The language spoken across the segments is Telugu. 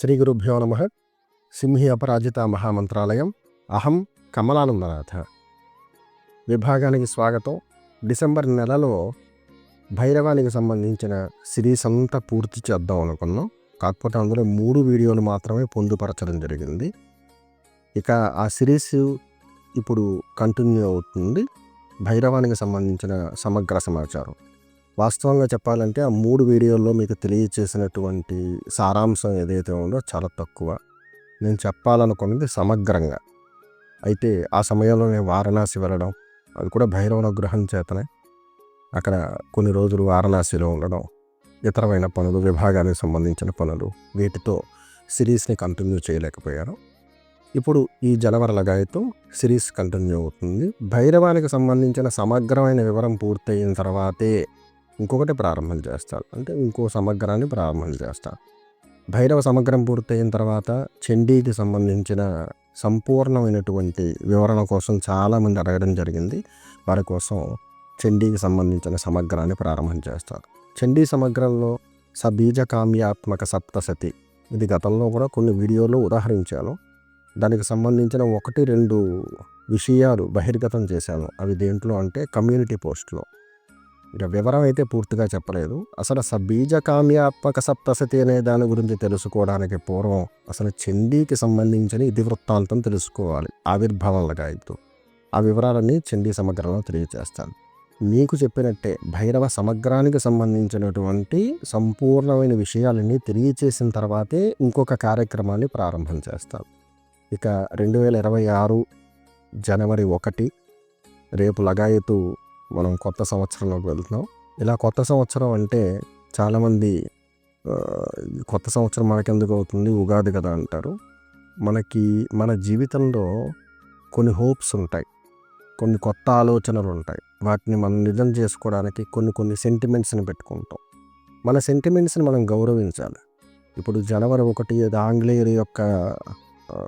శ్రీ గురుభ్యో నమ. సింహి అపరాజిత మహామంత్రాలయం. అహం కమలానందనాథ. విభాగానికి స్వాగతం. డిసెంబర్ నెలలో భైరవానికి సంబంధించిన సిరీస్ అంతా పూర్తి చేద్దాం అనుకున్నాం. కాకపోతే అందులో మూడు వీడియోలు మాత్రమే పొందుపరచడం జరిగింది. ఇక ఆ సిరీస్ ఇప్పుడు కంటిన్యూ అవుతుంది. భైరవానికి సంబంధించిన సమగ్ర సమాచారం. వాస్తవంగా చెప్పాలంటే ఆ మూడు వీడియోల్లో మీకు తెలియచేసినటువంటి సారాంశం ఏదైతే ఉందో చాలా తక్కువ. నేను చెప్పాలనుకున్నది సమగ్రంగా. అయితే ఆ సమయంలో నేను వారణాసి వెళ్ళడం అది కూడా భైరవ అనుగ్రహం చేతనే అక్కడ కొన్ని రోజులు వారణాసిలో ఉండడం ఇతరమైన పనులు విభాగానికి సంబంధించిన పనులు వీటితో సిరీస్ని కంటిన్యూ చేయలేకపోయాను. ఇప్పుడు ఈ జనవరి లగాయతో సిరీస్ కంటిన్యూ అవుతుంది. భైరవానికి సంబంధించిన సమగ్రమైన వివరం పూర్తయిన తర్వాతే ఇంకొకటి ప్రారంభం చేస్తారు అంటే ఇంకో సమగ్రాన్ని ప్రారంభం చేస్తారు భైరవ సమగ్రం పూర్తయిన తర్వాత చండీకి సంబంధించిన సంపూర్ణమైనటువంటి వివరణ కోసం చాలామంది అడగడం జరిగింది. వారి కోసం చండీకి సంబంధించిన సమగ్రాన్ని ప్రారంభం చేస్తారు చండీ సమగ్రంలో సబీజ కామ్యాత్మక సప్తసతి ఇది గతంలో కూడా కొన్ని వీడియోలు ఉదాహరించాను. దానికి సంబంధించిన ఒకటి రెండు విషయాలు బహిర్గతం చేశాను. అవి దేంట్లో అంటే కమ్యూనిటీ పోస్ట్లో. ఇక వివరం అయితే పూర్తిగా చెప్పలేదు. అసలు సబీజకామ్యాత్మక కామ్యాత్మక సప్తసతి అనే దాని గురించి తెలుసుకోవడానికి పూర్వం అసలు చండీకి సంబంధించిన ఇతివృత్తాంతం తెలుసుకోవాలి. ఆవిర్భావం గాయత్తు ఆ వివరాలన్నీ చండీ సమగ్రంలో తెలియజేస్తాను. మీకు చెప్పినట్టే భైరవ సమగ్రానికి సంబంధించినటువంటి సంపూర్ణమైన విషయాలన్నీ తెలియచేసిన తర్వాతే ఇంకొక కార్యక్రమాన్ని ప్రారంభం చేస్తాను ఇక రెండు వేల ఇరవై ఆరు జనవరి ఒకటి రేపు లగాయతు మనం కొత్త సంవత్సరంలోకి వెళ్తున్నాం. ఇలా కొత్త సంవత్సరం అంటే చాలామంది కొత్త సంవత్సరం మనకెందుకు అవుతుంది? ఉగాది కదా అంటారు. మనకి మన జీవితంలో కొన్ని హోప్స్ ఉంటాయి. కొన్ని కొత్త ఆలోచనలు ఉంటాయి. వాటిని మనం నిజం చేసుకోవడానికి కొన్ని కొన్ని సెంటిమెంట్స్ని పెట్టుకుంటాం. మన సెంటిమెంట్స్ని మనం గౌరవించాలి. ఇప్పుడు జనవరి ఒకటి ఆంగ్లేయుల యొక్క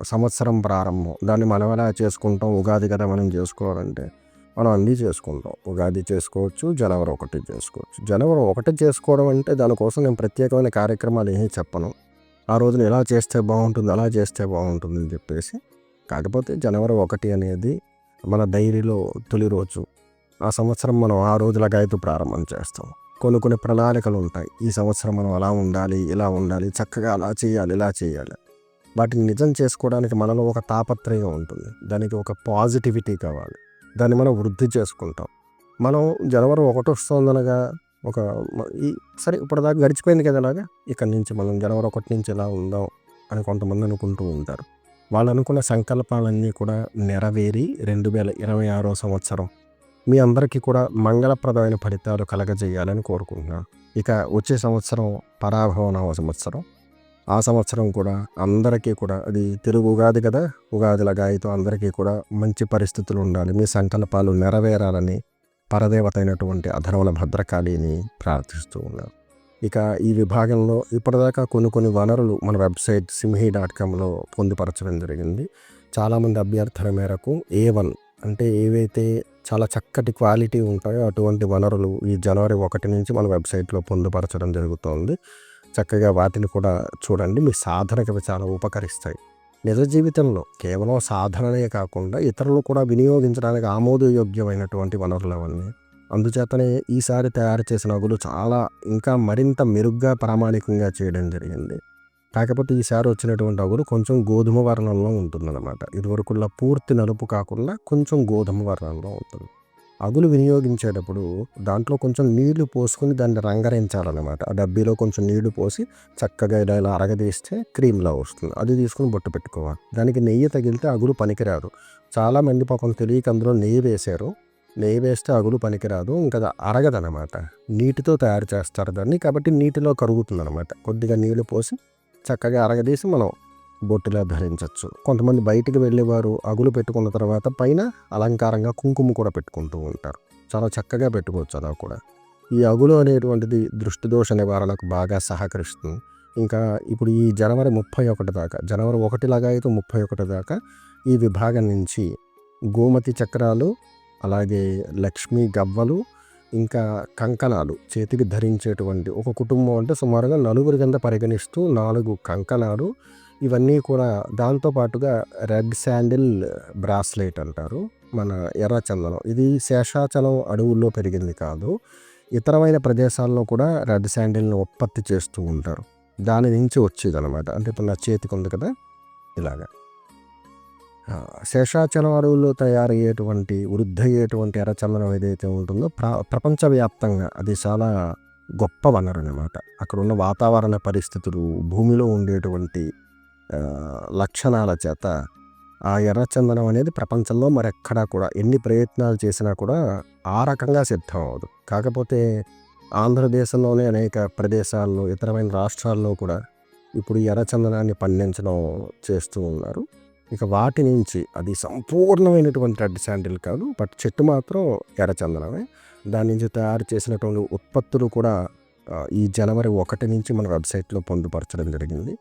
సంవత్సరం ప్రారంభం. దాన్ని మనం ఎలా చేసుకుంటాం? ఉగాది కదా మనం చేసుకోవాలంటే. మనం అన్నీ చేసుకుంటాం. ఉగాది చేసుకోవచ్చు జనవరి ఒకటి చేసుకోవచ్చు. జనవరి ఒకటి చేసుకోవడం అంటే దానికోసం నేను ప్రత్యేకమైన కార్యక్రమాలు ఏమీ చెప్పను. ఆ రోజున ఎలా చేస్తే బాగుంటుంది అలా చేస్తే బాగుంటుంది అని చెప్పేసి. కాకపోతే జనవరి ఒకటి అనేది మన డైరీలో తొలి రోజు. ఆ సంవత్సరం మనం ఆ రోజుల గాయతు ప్రారంభం చేస్తాం. కొన్ని కొన్ని ప్రణాళికలు ఉంటాయి. ఈ సంవత్సరం మనం అలా ఉండాలి ఇలా ఉండాలి చక్కగా అలా చేయాలి ఇలా చేయాలి. వాటిని నిజం చేసుకోవడానికి మనలో ఒక తాపత్రయం ఉంటుంది. దానికి ఒక పాజిటివిటీ కావాలి. దాన్ని మనం వృద్ధి చేసుకుంటాం. మనం జనవరి ఒకటి వస్తుందనగా ఒక ఈ సరే ఇప్పటిదాకా గడిచిపోయింది కదా అలాగా? ఇక్కడి నుంచి మనం జనవరి ఒకటి నుంచి ఇలా ఉందాం అని కొంతమంది అనుకుంటూ ఉంటారు. వాళ్ళు అనుకున్న సంకల్పాలన్నీ కూడా నెరవేరి రెండు వేల ఇరవై ఆరో సంవత్సరం మీ అందరికీ కూడా మంగళప్రదమైన ఫలితాలు కలగజేయాలని కోరుకుంటున్నాను. ఇక వచ్చే సంవత్సరం పరాభవనవ సంవత్సరం. ఆ సంవత్సరం కూడా అందరికీ కూడా అది తెలుగు ఉగాది కదా ఉగాది లగాయితో అందరికీ కూడా మంచి పరిస్థితులు ఉండాలి. మీ సంకల్పాలు నెరవేరాలని పరదేవత అయినటువంటి అధర్వల భద్రకాళిని ప్రార్థిస్తూ ఉన్నాను ఇక ఈ విభాగంలో ఇప్పటిదాకా కొన్ని కొన్ని వనరులు మన వెబ్సైట్ సింహి డాట్ కామ్లో పొందుపరచడం జరిగింది. చాలామంది అభ్యర్థన మేరకు ఏ వన్ అంటే ఏవైతే చాలా చక్కటి క్వాలిటీ ఉంటాయో అటువంటి వనరులు ఈ జనవరి ఒకటి నుంచి మన వెబ్సైట్లో పొందుపరచడం జరుగుతోంది. చక్కగా వాటిని కూడా చూడండి. మీ సాధనకి చాలా ఉపకరిస్తాయి. నిజ జీవితంలో కేవలం సాధననే కాకుండా ఇతరులు కూడా వినియోగించడానికి ఆమోదయోగ్యమైనటువంటి వనరులు అవన్నీ. అందుచేతనే ఈసారి తయారు చేసిన అగులు చాలా ఇంకా మరింత మెరుగ్గా ప్రామాణికంగా చేయడం జరిగింది. కాకపోతే ఈసారి వచ్చినటువంటి అగులు కొంచెం గోధుమ వర్ణంలో ఉంటుందన్నమాట. ఇదివరకుల్లా పూర్తి నలుపు కాకుండా కొంచెం గోధుమ వర్ణంలో ఉంటుంది. అగులు వినియోగించేటప్పుడు దాంట్లో కొంచెం నీళ్ళు పోసుకుని దాన్ని రంగరించాలన్నమాట. ఆ డబ్బీలో కొంచెం నీళ్ళు పోసి చక్కగా ఇలా ఇలా అరగదీస్తే క్రీమ్లా వస్తుంది. అది తీసుకుని బొట్టు పెట్టుకోవాలి. దానికి నెయ్యి తగిలితే అగులు పనికిరాదు. చాలామంది పాపం తెలియక అందులో నెయ్యి వేశారు. నెయ్యి వేస్తే అగులు పనికిరాదు. ఇంకా అరగదనమాట నీటితో తయారు చేస్తారు దాన్ని. కాబట్టి నీటిలో కరుగుతుంది అనమాట కొద్దిగా నీళ్ళు పోసి చక్కగా అరగదీసి మనం బొట్టులా ధరించవచ్చు కొంతమంది బయటికి వెళ్ళేవారు అగులు పెట్టుకున్న తర్వాత పైన అలంకారంగా కుంకుమ కూడా పెట్టుకుంటూ ఉంటారు. చాలా చక్కగా పెట్టుకోవచ్చు అలా కూడా. ఈ అగులు అనేటువంటిది దృష్టి దోష నివారణకు బాగా సహకరిస్తుంది. ఇంకా ఇప్పుడు ఈ జనవరి ముప్పై ఒకటి దాకా జనవరి ఒకటిలాగా అయితే ముప్పై ఒకటి దాకా ఈ విభాగం నుంచి గోమతి చక్రాలు అలాగే లక్ష్మీ గవ్వలు ఇంకా కంకణాలు చేతికి ధరించేటువంటి ఒక కుటుంబం అంటే సుమారుగా నలుగురి కింద పరిగణిస్తూ నాలుగు కంకణాలు ఇవన్నీ కూడా దాంతో పాటుగా రెడ్ శాండిల్ బ్రాస్లెట్ అంటారు మన ఎర్రచందనం ఇది శేషాచలం అడవుల్లో పెరిగింది కాదు. ఇతరమైన ప్రదేశాల్లో కూడా రెడ్ శాండిల్ని ఉత్పత్తి చేస్తూ ఉంటారు. దాని నుంచి వచ్చేది అనమాట అంటే ఇప్పుడు నా చేతికి ఉంది కదా? ఇలాగా. శేషాచలం అడవుల్లో తయారయ్యేటువంటి వృద్ధయ్యేటువంటి ఎర్రచందనం ఏదైతే ఉంటుందో ప్ర ప్రపంచవ్యాప్తంగా అది చాలా గొప్ప వనరు అనమాట అక్కడ ఉన్న వాతావరణ పరిస్థితులు భూమిలో ఉండేటువంటి లక్షణాల చేత ఆ ఎర్రచందనం అనేది ప్రపంచంలో మరెక్కడా కూడా ఎన్ని ప్రయత్నాలు చేసినా కూడా ఆ రకంగా సిద్ధం అవ్వదు. కాకపోతే ఆంధ్రదేశంలోనే అనేక ప్రదేశాల్లో ఇతరమైన రాష్ట్రాల్లో కూడా ఇప్పుడు ఎర్రచందనాన్ని పండించడం చేస్తూ ఉన్నారు. ఇక వాటి నుంచి అది సంపూర్ణమైనటువంటి రెడ్ శాండిల్ కాదు బట్ చెట్టు మాత్రం ఎర్రచందనమే. దాని నుంచి తయారు చేసినటువంటి ఉత్పత్తులు కూడా ఈ జనవరి ఒకటి నుంచి మన వెబ్సైట్లో పొందుపరచడం జరిగింది.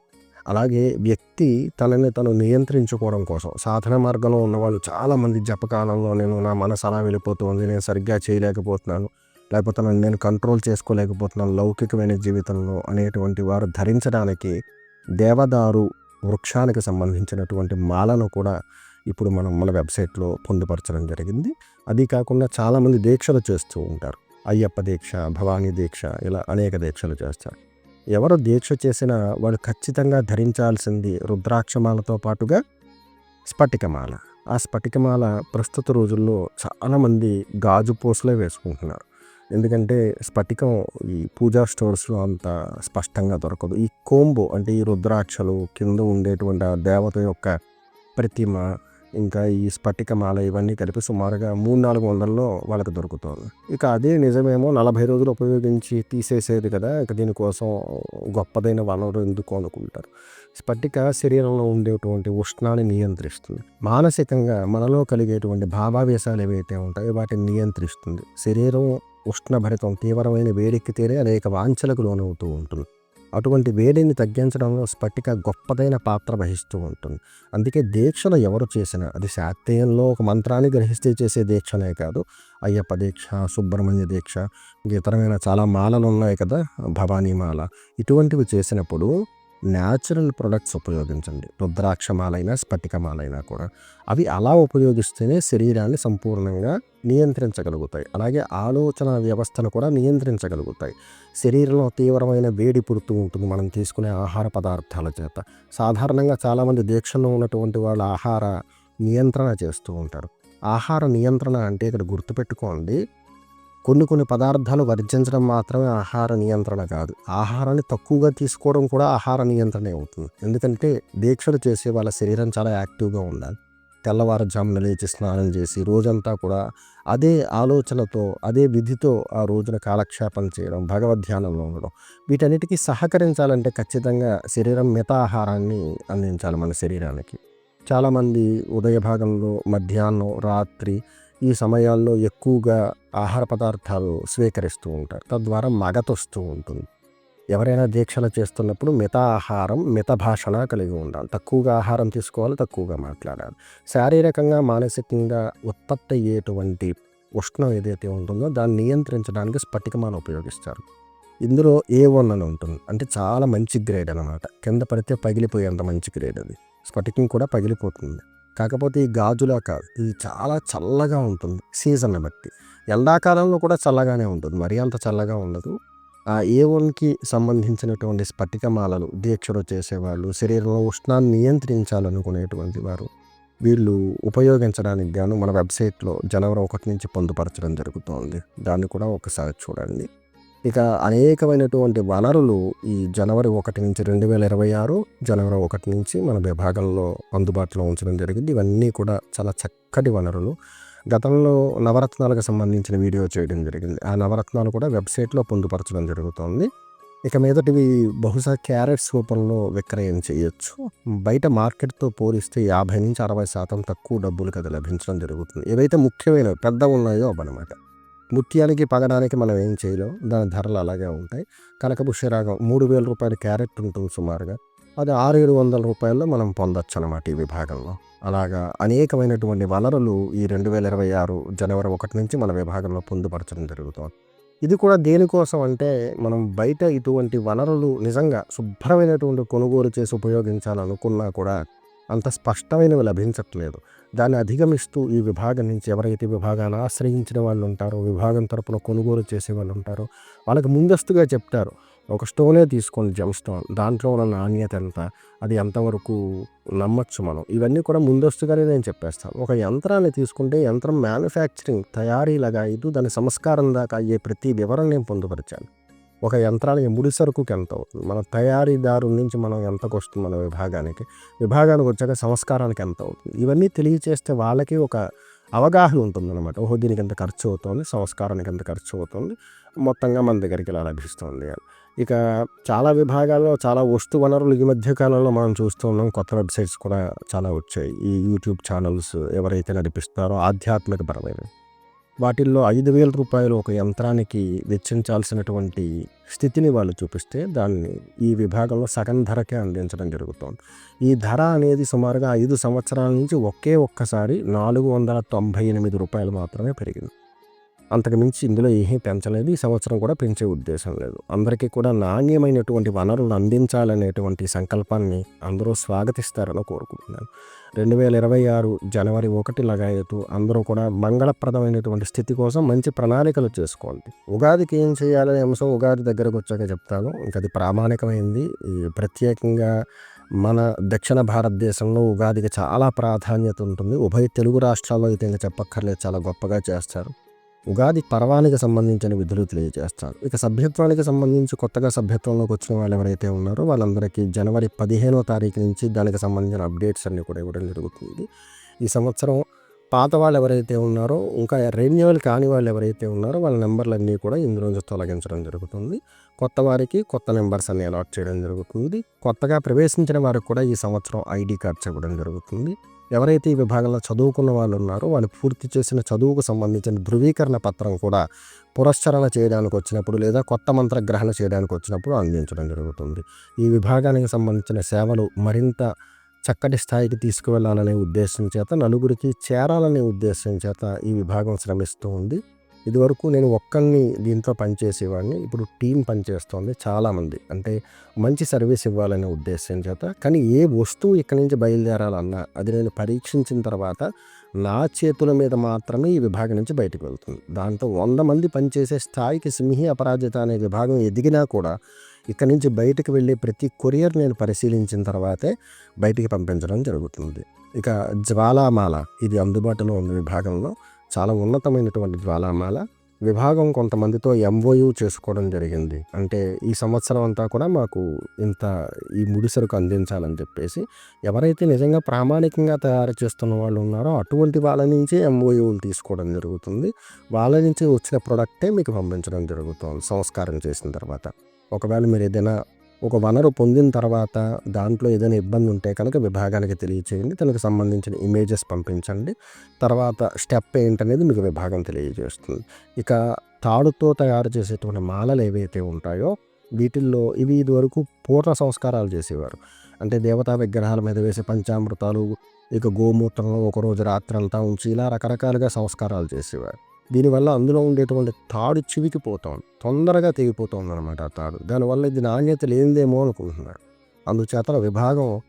అలాగే వ్యక్తి తనని తను నియంత్రించుకోవడం కోసం సాధన మార్గంలో ఉన్నవాళ్ళు చాలామంది జపకాలంలో నేను నా మనసు అలా వెళ్ళిపోతుంది నేను సరిగ్గా చేయలేకపోతున్నాను లేకపోతే నన్ను నేను కంట్రోల్ చేసుకోలేకపోతున్నాను లౌకికమైన జీవితంలో అనేటువంటి వారు ధరించడానికి దేవదారు వృక్షానికి సంబంధించినటువంటి మాలను కూడా ఇప్పుడు మనం మన వెబ్సైట్లో పొందుపరచడం జరిగింది. అది కాకుండా చాలామంది దీక్షలు చేస్తూ ఉంటారు. అయ్యప్ప దీక్ష భవానీ దీక్ష ఇలా అనేక దీక్షలు చేస్తారు. ఎవరు దీక్ష చేసినా వాళ్ళు ఖచ్చితంగా ధరించాల్సింది రుద్రాక్షమాలతో పాటుగా స్ఫటికమాల. ఆ స్ఫటికమాల ప్రస్తుత రోజుల్లో చాలామంది గాజు పూసలే వేసుకుంటున్నారు. ఎందుకంటే స్ఫటికం ఈ పూజా స్టోర్స్లో అంత స్పష్టంగా దొరకదు. ఈ కోంబో అంటే ఈ రుద్రాక్షలు కింద ఉండేటువంటి ఆ దేవత యొక్క ప్రతిమ ఇంకా ఈ స్ఫటిక మాల ఇవన్నీ కలిపి సుమారుగా మూడు నాలుగు వందల్లో వాళ్ళకి దొరుకుతుంది. ఇక అదే నిజమేమో నలభై రోజులు ఉపయోగించి తీసేసేది కదా ఇక దీనికోసం గొప్పదైన వనరు ఎందుకు అనుకుంటారు? స్ఫటిక శరీరంలో ఉండేటువంటి ఉష్ణాన్ని నియంత్రిస్తుంది. మానసికంగా మనలో కలిగేటువంటి భావావేశాలు ఏవైతే ఉంటాయో వాటిని నియంత్రిస్తుంది. శరీరం ఉష్ణభరితం తీవ్రమైన వేడెక్కితేనే అనేక వాంఛలకు లోనవుతూ ఉంటుంది. అటువంటి వేడిని తగ్గించడంలో స్ఫటిక గొప్పదైన పాత్ర వహిస్తూ ఉంటుంది. అందుకే దీక్షలు ఎవరు చేసినా అది శాస్త్రీయంలో ఒక మంత్రాన్ని గ్రహిస్తే చేసే దీక్షనే కాదు. అయ్యప్ప దీక్ష సుబ్రహ్మణ్య దీక్ష ఇతరమైన చాలా మాలలు ఉన్నాయి కదా భవానీ మాల. ఇటువంటివి చేసినప్పుడు న్యాచురల్ ప్రొడక్ట్స్ ఉపయోగించండి. రుద్రాక్షమాలైనా స్ఫటికమాలైనా కూడా. అవి అలా ఉపయోగిస్తేనే శరీరాన్ని సంపూర్ణంగా నియంత్రించగలుగుతాయి. అలాగే ఆలోచన వ్యవస్థను కూడా నియంత్రించగలుగుతాయి. శరీరంలో తీవ్రమైన వేడి పుడుతూ ఉంటుంది. మనం తీసుకునే ఆహార పదార్థాల చేత. సాధారణంగా చాలామంది దీక్షలో ఉన్నటువంటి వాళ్ళు ఆహార నియంత్రణ చేస్తూ ఉంటారు. ఆహార నియంత్రణ అంటే ఇక్కడ గుర్తుపెట్టుకోండి. కొన్ని కొన్ని పదార్థాలు వర్జించడం మాత్రమే ఆహార నియంత్రణ కాదు. ఆహారాన్ని తక్కువగా తీసుకోవడం కూడా ఆహార నియంత్రణే అవుతుంది. ఎందుకంటే దీక్షలు చేసే వాళ్ళ శరీరం చాలా యాక్టివ్గా ఉండాలి. తెల్లవారుజామున లేచి స్నానం చేసి రోజంతా కూడా అదే ఆలోచనతో అదే విధితో ఆ రోజున కాలక్షేపం చేయడం భగవద్ ధ్యానంలో ఉండడం వీటన్నిటికీ సహకరించాలంటే ఖచ్చితంగా శరీరం మితాహారాన్ని అందించాలి మన శరీరానికి. చాలామంది ఉదయ భాగంలో మధ్యాహ్నం రాత్రి ఈ సమయాల్లో ఎక్కువగా ఆహార పదార్థాలు స్వీకరిస్తూ ఉంటారు. తద్వారా మగతొస్తూ ఉంటుంది. ఎవరైనా దీక్షలు చేస్తున్నప్పుడు మిత ఆహారం మిత భాషణ కలిగి ఉండాలి. తక్కువగా ఆహారం తీసుకోవాలి తక్కువగా మాట్లాడాలి. శారీరకంగా మానసికంగా ఉత్పత్తి అయ్యేటువంటి ఉష్ణం ఏదైతే ఉంటుందో దాన్ని నియంత్రించడానికి స్ఫటికమాన ఉపయోగిస్తారు. ఇందులో ఏ వన్ అని ఉంటుంది. అంటే చాలా మంచి గ్రేడ్ అనమాట కింద పడితే పగిలిపోయేంత మంచి గ్రేడ్ అది. స్ఫటికం కూడా పగిలిపోతుంది. కాకపోతే ఈ గాజులా కాదు. ఇది చాలా చల్లగా ఉంటుంది. సీజన్ బట్టి. ఎండాకాలంలో కూడా చల్లగానే ఉంటుంది. మరీ అంత చల్లగా ఉండదు. ఆ ఏ వన్కి సంబంధించినటువంటి స్ఫటికమాలలు దీక్షలు చేసేవాళ్ళు శరీరంలో ఉష్ణాన్ని నియంత్రించాలనుకునేటువంటి వారు వీళ్ళు ఉపయోగించడానికి గాను మన వెబ్సైట్లో జనవరి ఒకటి నుంచి పొందుపరచడం జరుగుతోంది. దాన్ని కూడా ఒకసారి చూడండి. ఇక అనేకమైనటువంటి వనరులు ఈ జనవరి ఒకటి నుంచి రెండు వేల ఇరవై ఆరు జనవరి ఒకటి నుంచి మన విభాగంలో అందుబాటులో ఉంచడం జరిగింది. ఇవన్నీ కూడా చాలా చక్కటి వనరులు. గతంలో నవరత్నాలకు సంబంధించిన వీడియో చేయడం జరిగింది. ఆ నవరత్నాలు కూడా వెబ్సైట్లో పొందుపరచడం జరుగుతుంది. ఇక మీదటివి బహుశా క్యారెట్స్ రూపంలో విక్రయం చేయొచ్చు. బయట మార్కెట్తో పోలిస్తే యాభై నుంచి అరవై శాతం తక్కువ డబ్బులు కదా లభించడం జరుగుతుంది. ఏవైతే ముఖ్యమైనవి పెద్ద ఉన్నాయో అవన్నమాట ముత్యానికి పగడానికి మనం ఏం చేయలేం. దాని ధరలు అలాగే ఉంటాయి. కనకపుష్యరాగం మూడు వేల రూపాయల క్యారెట్ ఉంటుంది సుమారుగా. అది ఆరు ఏడు వందల రూపాయల్లో మనం పొందొచ్చు అనమాట ఈ విభాగంలో. అలాగా అనేకమైనటువంటి వనరులు ఈ రెండు వేల ఇరవై ఆరు జనవరి ఒకటి నుంచి మన విభాగంలో పొందుపరచడం జరుగుతుంది. ఇది కూడా దేనికోసం అంటే మనం బయట ఇటువంటి వనరులు నిజంగా శుభ్రమైనటువంటి కొనుగోలు చేసి ఉపయోగించాలనుకున్నా కూడా అంత స్పష్టమైనవి లభించట్లేదు. దాన్ని అధిగమిస్తూ ఈ విభాగం నుంచి ఎవరైతే విభాగాన్ని ఆశ్రయించిన వాళ్ళు ఉంటారో విభాగం తరపున కొనుగోలు చేసే వాళ్ళు ఉంటారో వాళ్ళకి ముందస్తుగా చెప్తారు. ఒక స్టోనే తీసుకోండి జమ్ స్టోన్. దాంట్లో ఉన్న నాణ్యత ఎంత అది ఎంతవరకు నమ్మచ్చు మనం? ఇవన్నీ కూడా ముందస్తుగానే నేను చెప్పేస్తాను. ఒక యంత్రాన్ని తీసుకుంటే యంత్రం మ్యానుఫ్యాక్చరింగ్ తయారీలాగా ఇది దాని సంస్కారం దాకా అయ్యే ప్రతి వివరణ నేను పొందుపరిచాను. ఒక యంత్రానికి ముడి సరుకుకి ఎంత అవుతుంది? మన తయారీదారు నుంచి మనం ఎంతకు వస్తుంది మన విభాగానికి. విభాగానికి వచ్చాక సంస్కారానికి ఎంత అవుతుంది? ఇవన్నీ తెలియచేస్తే వాళ్ళకి ఒక అవగాహన ఉంటుంది అనమాట ఓహో దీనికి ఎంత ఖర్చు అవుతుంది? సంస్కారానికి ఎంత ఖర్చు అవుతుంది? మొత్తంగా మన దగ్గరికి ఇలా లభిస్తుంది అని. ఇక చాలా విభాగాల్లో చాలా వస్తు వనరులు ఈ మధ్య కాలంలో మనం చూస్తూ ఉన్నాం. కొత్త వెబ్సైట్స్ కూడా చాలా వచ్చాయి. ఈ యూట్యూబ్ ఛానల్స్ ఎవరైతే నడిపిస్తున్నారో ఆధ్యాత్మిక పరమైనవి వాటిల్లో ఐదు వేల రూపాయలు ఒక యంత్రానికి వెచ్చించాల్సినటువంటి స్థితిని వాళ్ళు చూపిస్తే దాన్ని ఈ విభాగంలో సగం ధరకే అందించడం జరుగుతుంది. ఈ ధర అనేది సుమారుగా ఐదు సంవత్సరాల నుంచి ఒకే ఒక్కసారి నాలుగు వందల తొంభై ఎనిమిది రూపాయలు మాత్రమే పెరిగింది. అంతకు మించి ఇందులో ఏమీ పెంచలేదు. ఈ సంవత్సరం కూడా పెంచే ఉద్దేశం లేదు. అందరికీ కూడా నాణ్యమైనటువంటి వనరులు అందించాలనేటువంటి సంకల్పాన్ని అందరూ స్వాగతిస్తారని కోరుకుంటున్నాను. రెండు వేల ఇరవై ఆరు జనవరి ఒకటి లగాయతు అందరూ కూడా మంగళప్రదమైనటువంటి స్థితి కోసం మంచి ప్రణాళికలు చేసుకోండి. ఉగాదికి ఏం చేయాలనే అంశం ఉగాది దగ్గరకు వచ్చాక చెప్తాను. ఇంకా అది ప్రామాణికమైంది. ఈ ప్రత్యేకంగా మన దక్షిణ భారతదేశంలో ఉగాదికి చాలా ప్రాధాన్యత ఉంటుంది. ఉభయ తెలుగు రాష్ట్రాల్లో అయితే ఇంకా చెప్పక్కర్లేదు. చాలా గొప్పగా చేస్తారు. ఉగాది పర్వానికి సంబంధించిన విధులు తెలియజేస్తారు ఇక సభ్యత్వానికి సంబంధించి కొత్తగా సభ్యత్వంలోకి వచ్చిన వాళ్ళు ఎవరైతే ఉన్నారో వాళ్ళందరికీ జనవరి పదిహేనో తారీఖు నుంచి దానికి సంబంధించిన అప్డేట్స్ అన్నీ కూడా ఇవ్వడం జరుగుతుంది. ఈ సంవత్సరం పాత వాళ్ళు ఎవరైతే ఉన్నారో ఇంకా రెన్యువల్ కాని వాళ్ళు ఎవరైతే ఉన్నారో వాళ్ళ నెంబర్లన్నీ కూడా ఇందులో నుంచి తొలగించడం జరుగుతుంది. కొత్త వారికి కొత్త నెంబర్స్ అన్ని అలాట్ చేయడం జరుగుతుంది. కొత్తగా ప్రవేశించిన వారికి కూడా ఈ సంవత్సరం ఐడి కార్డ్స్ ఇవ్వడం జరుగుతుంది. ఎవరైతే ఈ విభాగంలో చదువుకున్న వాళ్ళు ఉన్నారో వాళ్ళు పూర్తి చేసిన చదువుకు సంబంధించిన ధృవీకరణ పత్రం కూడా పురస్చరణ చేయడానికి వచ్చినప్పుడు లేదా కొత్త మంత్రగ్రహణ చేయడానికి వచ్చినప్పుడు అందించడం జరుగుతుంది. ఈ విభాగానికి సంబంధించిన సేవలు మరింత చక్కటి స్థాయికి తీసుకువెళ్ళాలనే ఉద్దేశం చేత నలుగురికి చేరాలనే ఉద్దేశం చేత ఈ విభాగం శ్రమిస్తూ ఉంది. ఇదివరకు నేను ఒక్కరిని దీంతో పనిచేసేవాడిని. ఇప్పుడు టీం పనిచేస్తోంది చాలామంది. అంటే మంచి సర్వీస్ ఇవ్వాలనే ఉద్దేశం చేత. కానీ ఏ వస్తువు ఇక్కడి నుంచి బయలుదేరాలన్నా అది నేను పరీక్షించిన తర్వాత నా చేతుల మీద మాత్రమే ఈ విభాగం నుంచి బయటకు వెళ్తుంది. దాంతో వంద మంది పనిచేసే స్థాయికి సింహి అపరాజిత అనే విభాగం ఎదిగినా కూడా ఇక్కడి నుంచి బయటకు వెళ్ళే ప్రతి కొరియర్ నేను పరిశీలించిన తర్వాతే బయటికి పంపించడం జరుగుతుంది. ఇక జ్వాలామాల ఇది అందుబాటులో ఉన్న విభాగంలో చాలా ఉన్నతమైనటువంటి జ్వాలామాల. విభాగం కొంతమందితో ఎంఓయూ చేసుకోవడం జరిగింది. అంటే ఈ సంవత్సరం అంతా కూడా మాకు ఇంత ఈ ముడిసరుకు అందించాలని చెప్పేసి ఎవరైతే నిజంగా ప్రామాణికంగా తయారు చేస్తున్న వాళ్ళు ఉన్నారో అటువంటి వాళ్ళ నుంచి ఎంఓయులు తీసుకోవడం జరుగుతుంది. వాళ్ళ నుంచి వచ్చిన ప్రొడక్టే మీకు పంపించడం జరుగుతుంది. సంస్కారం చేసిన తర్వాత. ఒకవేళ మీరు ఏదైనా ఒక వనరు పొందిన తర్వాత దాంట్లో ఏదైనా ఇబ్బంది ఉంటే కనుక విభాగానికి తెలియచేయండి. దానికి సంబంధించిన ఇమేజెస్ పంపించండి. తర్వాత స్టెప్ ఏంటనేది మీకు విభాగం తెలియజేస్తుంది. ఇక తాడుతో తయారు చేసేటువంటి మాలలు ఏవైతే ఉంటాయో వీటిల్లో ఇవి ఇదివరకు పూర్ణ సంస్కారాలు చేసేవారు. అంటే దేవతా విగ్రహాల మీద వేసే పంచామృతాలు ఇక గోమూత్రంలో ఒకరోజు రాత్రి అంతా ఉంచి ఇలా రకరకాలుగా సంస్కారాలు చేసేవారు. దీనివల్ల అందులో ఉండేటువంటి తాడు చివికిపోతుంది. తొందరగా తెగిపోతుంది అనమాట ఆ తాడు. దానివల్ల ఇది నాణ్యత లేనిదేమో అనుకుంటున్నాడు. అందుచేత విభాగం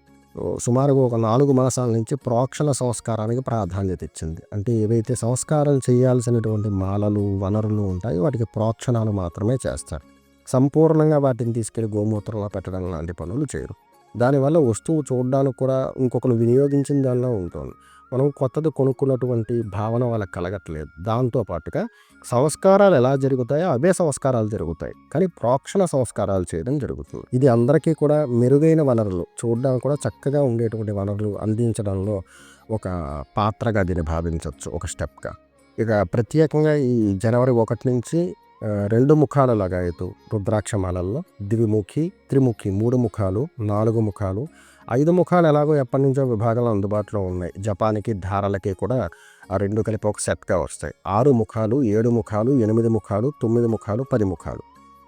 సుమారుగా ఒక నాలుగు మాసాల నుంచి ప్రోక్షణ సంస్కారానికి ప్రాధాన్యత ఇచ్చింది. అంటే ఏవైతే సంస్కారం చేయాల్సినటువంటి మాలలు వనరులు ఉంటాయో వాటికి ప్రోక్షణాలు మాత్రమే చేస్తారు. సంపూర్ణంగా వాటిని తీసుకెళ్ళి గోమూత్రంలో పెట్టడం లాంటి పనులు చేయరు. దానివల్ల వస్తువు చూడడానికి కూడా ఇంకొకరు వినియోగించిన దానిలో ఉంటుంది. మనం కొత్తది కొనుక్కున్నటువంటి భావన వాళ్ళకి కలగట్లేదు. దాంతో పాటుగా సంస్కారాలు ఎలా జరుగుతాయో అవే సంస్కారాలు జరుగుతాయి. కానీ ప్రోక్షణ సంస్కారాలు చేయడం జరుగుతుంది. ఇది అందరికీ కూడా మెరుగైన వనరులు. చూడడానికి కూడా చక్కగా ఉండేటువంటి వనరులు అందించడంలో ఒక పాత్రగా దీన్ని భావించవచ్చు ఒక స్టెప్గా. ఇక ప్రత్యేకంగా ఈ జనవరి ఒకటి నుంచి రెండు ముఖాల లగాయతు రుద్రాక్షమాలల్లో ద్విముఖి త్రిముఖి మూడు ముఖాలు నాలుగు ముఖాలు ఐదు ముఖాలు ఎలాగో ఎప్పటి నుంచో విభాగాలు అందుబాటులో ఉన్నాయి. జపాన్కి ధారలకి కూడా ఆ రెండు కలిపి ఒక సెట్గా వస్తాయి. ఆరు ముఖాలు ఏడు ముఖాలు ఎనిమిది ముఖాలు తొమ్మిది ముఖాలు పది ముఖాలు.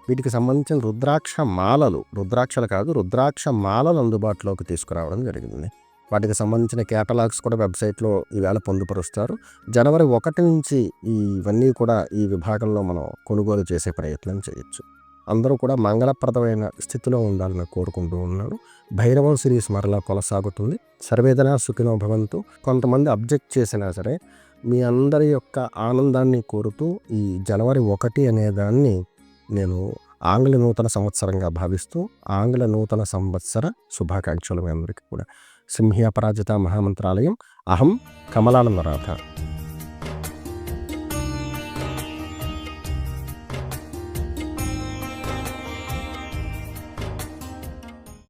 వీటికి సంబంధించిన రుద్రాక్ష మాలలు రుద్రాక్షలు కాదు రుద్రాక్ష మాలలు అందుబాటులోకి తీసుకురావడం జరిగింది. వాటికి సంబంధించిన కేటలాగ్స్ కూడా వెబ్సైట్లో ఈవేళ పొందుపరుస్తారు. జనవరి ఒకటి నుంచి ఇవన్నీ కూడా ఈ విభాగంలో మనం కొనుగోలు చేసే ప్రయత్నం చేయొచ్చు. అందరూ కూడా మంగళప్రదమైన స్థితిలో ఉండాలని కోరుకుంటూ ఉన్నాడు. భైరవం సిరీస్ మరలా కొనసాగుతుంది. సర్వేదన సుఖినో భవంతు. కొంతమంది అబ్జెక్ట్ చేసినా సరే మీ అందరి యొక్క ఆనందాన్ని కోరుతూ ఈ జనవరి ఒకటి అనేదాన్ని నేను ఆంగ్ల నూతన సంవత్సరంగా భావిస్తూ ఆంగ్ల నూతన సంవత్సర శుభాకాంక్షలు మీ అందరికీ కూడా. సింహ్యాపరాజిత మహామంత్రాలయం. అహం కమలానందరాధ